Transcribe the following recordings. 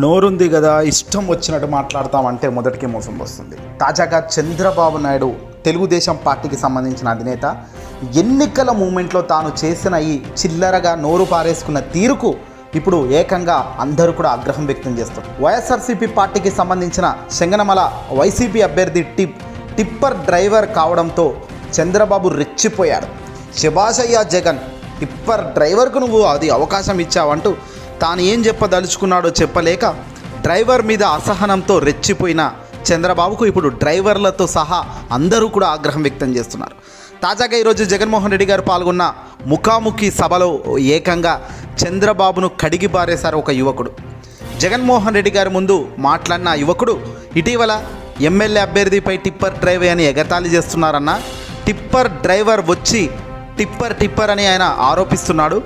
నోరుంది కదా ఇష్టం వచ్చినట్టు మాట్లాడతామంటే మొదటికి మోసం వస్తుంది. తాజాగా చంద్రబాబు నాయుడు తెలుగుదేశం పార్టీకి సంబంధించిన అధినేత ఎన్నికల మూమెంట్లో తాను చేసిన ఈ చిల్లరగా నోరు పారేసుకున్న తీరుకు ఇప్పుడు ఏకంగా అందరూ కూడా ఆగ్రహం వ్యక్తం చేస్తారు. వైఎస్ఆర్సీపీ పార్టీకి సంబంధించిన శంగనమల వైసీపీ అభ్యర్థి టిప్ టిప్పర్ డ్రైవర్ కావడంతో చంద్రబాబు రెచ్చిపోయాడు. శభాషయ్య జగన్ టిప్పర్ డ్రైవర్కు నువ్వు అది అవకాశం ఇచ్చావంటూ తాను ఏం చెప్పదలుచుకున్నాడో చెప్పలేక డ్రైవర్ మీద అసహనంతో రెచ్చిపోయిన చంద్రబాబుకు ఇప్పుడు డ్రైవర్లతో సహా అందరూ కూడా ఆగ్రహం వ్యక్తం చేస్తున్నారు. తాజాగా ఈరోజు జగన్మోహన్ రెడ్డి గారు పాల్గొన్న ముఖాముఖి సభలో ఏకంగా చంద్రబాబును కడిగి బారేశారు ఒక యువకుడు. జగన్మోహన్ రెడ్డి గారి ముందు మాట్లాడిన యువకుడు ఇటీవల ఎమ్మెల్యే అభ్యర్థిపై టిప్పర్ డ్రైవే అని ఎగతాళి చేస్తున్నారన్న టిప్పర్ డ్రైవర్ వచ్చి టిప్పర్ టిప్పర్ అని ఆయన ఆరోపిస్తున్నాడు.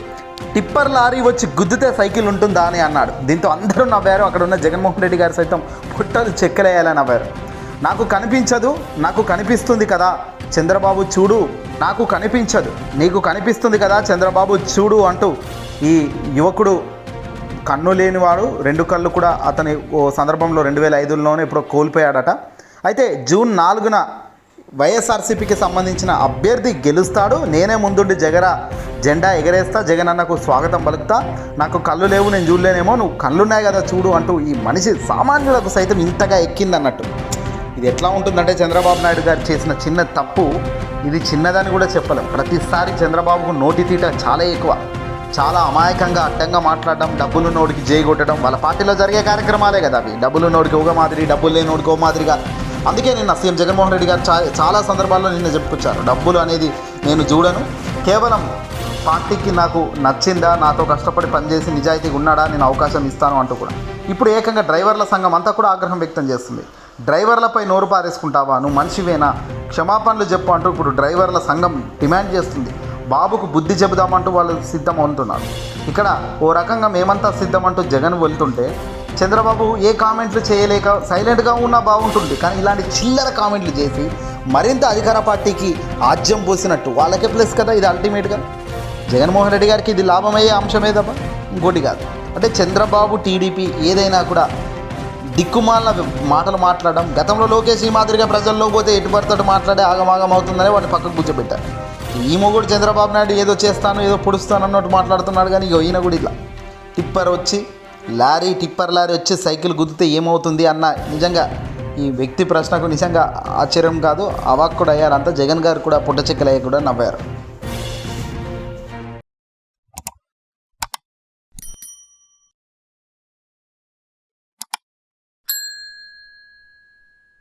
టిప్పర్ లారీ వచ్చి గుద్దితే సైకిల్ ఉంటుందా అని అన్నాడు. దీంతో అందరూ నవ్వారు. అక్కడ ఉన్న జగన్మోహన్ రెడ్డి గారు సైతం పుట్టలు చెక్కలేయాలని నవ్వారు. నాకు కనిపించదు నాకు కనిపిస్తుంది కదా. చంద్రబాబు చూడు నాకు కనిపించదు. నీకు కనిపిస్తుంది కదా చంద్రబాబు చూడు అంటూ ఈ యువకుడు కన్ను లేనివాడు రెండు కళ్ళు కూడా అతని ఓ సందర్భంలో రెండు వేల ఐదులోనే ఇప్పుడు కోల్పోయాడట. అయితే జూన్ నాలుగున వైఎస్ఆర్సీపీకి సంబంధించిన అభ్యర్థి గెలుస్తాడు. నేనే ముందుండి జగరా జెండా ఎగరేస్తా జగన్ అన్నకు స్వాగతం పలుకుతా. నాకు కళ్ళు లేవు నేను చూడలేనేమో నువ్వు కళ్ళున్నాయి కదా చూడు అంటూ ఈ మనిషి సామాన్యులకు సైతం ఇంతగా ఎక్కిందన్నట్టు. ఇది ఎట్లా ఉంటుందంటే చంద్రబాబు నాయుడు గారు చేసిన చిన్న తప్పు. ఇది చిన్నదని కూడా చెప్పలేం. ప్రతిసారి చంద్రబాబుకు నోటి తీట చాలా ఎక్కువ. చాలా అమాయకంగా అడ్డంగా మాట్లాడడం డబ్బులు నోడికి జై కొట్టడం వాళ్ళ పార్టీలో జరిగే కార్యక్రమాలే కదా అవి. డబ్బులు నోడికి ఒక మాదిరి డబ్బులు లేని నోడికి ఒక మాదిరిగా. అందుకే నిన్న సీఎం జగన్మోహన్ రెడ్డి గారు చా- చాలా సందర్భాల్లో నిన్న చెప్పుకొచ్చారు. డబ్బులు అనేది నేను చూడను. కేవలం పార్టీకి నాకు నచ్చిందా? నాతో కష్టపడి పనిచేసి నిజాయితీగా ఉన్నాడా? నేను అవకాశం ఇస్తాను అంటూ కూడా. ఇప్పుడు ఏకంగా డ్రైవర్ల సంఘం అంతా కూడా ఆగ్రహం వ్యక్తం చేస్తుంది. డ్రైవర్లపై నోరు పారేసుకుంటావా? నువ్వు మనిషివేనా? క్షమాపణలు చెప్పు అంటూ ఇప్పుడు డ్రైవర్ల సంఘం డిమాండ్ చేస్తుంది. బాబుకు బుద్ధి చెబుదామంటూ వాళ్ళు సిద్ధం అవుతున్నారు. ఇక్కడ ఓ రకంగా మేమంతా సిద్ధం అంటూ జగన్ వెళ్తుంటే చంద్రబాబు ఏ కామెంట్లు చేయలేక సైలెంట్గా ఉన్నా బాగుంటుంది. కానీ ఇలాంటి చిల్లర కామెంట్లు చేసి మరింత అధికార పార్టీకి ఆజ్యం పోసినట్టు వాళ్ళకే ప్లస్ కదా ఇది అల్టిమేట్గా జగన్మోహన్ రెడ్డి గారికి ఇది లాభమయ్యే అంశమే తప్ప ఇంకోటి కాదు. అంటే చంద్రబాబు టీడీపీ ఏదైనా కూడా దిక్కుమాల మాటలు మాట్లాడడం గతంలో లోకేష్ ఈ మాదిరిగా ప్రజల్లో పోతే ఎటు పడతాడు మాట్లాడే ఆగమాగం అవుతుందని వాడిని పక్కకు కూర్చోబెట్టారు. ఈ మొగుడు చంద్రబాబు నాయుడు ఏదో చేస్తాను ఏదో పొడుస్తాను అన్నట్టు మాట్లాడుతున్నాడు కానీ ఇక ఈయన కూడా ఇట్లా. టిప్పర్ వచ్చి లారీ టిప్పర్ లారీ వచ్చి సైకిల్ గుద్దితే ఏమవుతుంది అన్న నిజంగా ఈ వ్యక్తి ప్రశ్నకు నిజంగా ఆశ్చర్యం కాదు. అవాక్కుడు అయ్యారంతా జగన్ గారు కూడా పుట్ట చెక్కలయ్య కూడా నవ్వారు.